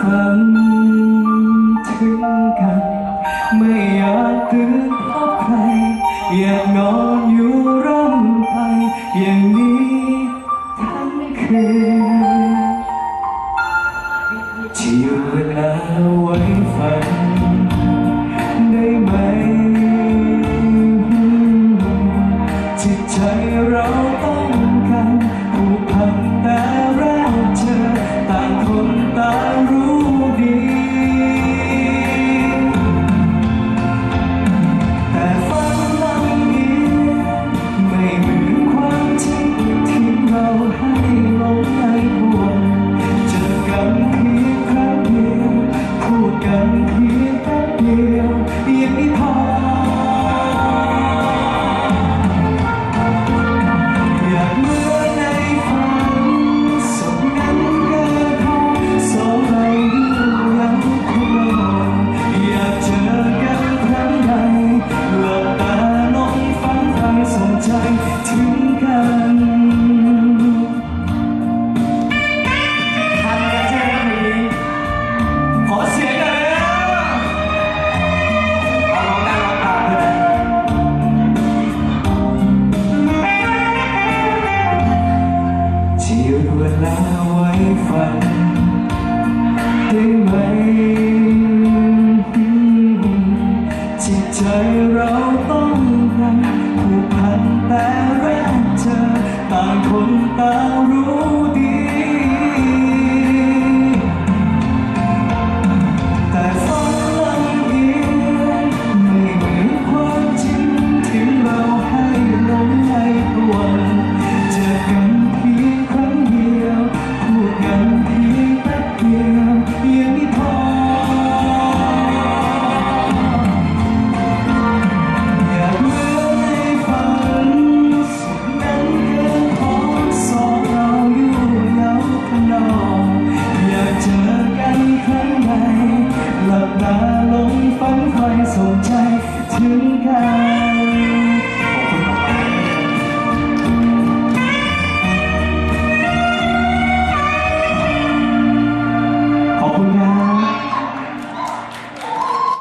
ฟังถึงกัน ไม่อยากตื่นเพราะใคร อยากนอนอยู่ร่มไป อย่างนี้ทั้งคืนที่เวลาไว้ฝัน alone ใจเรา yeah.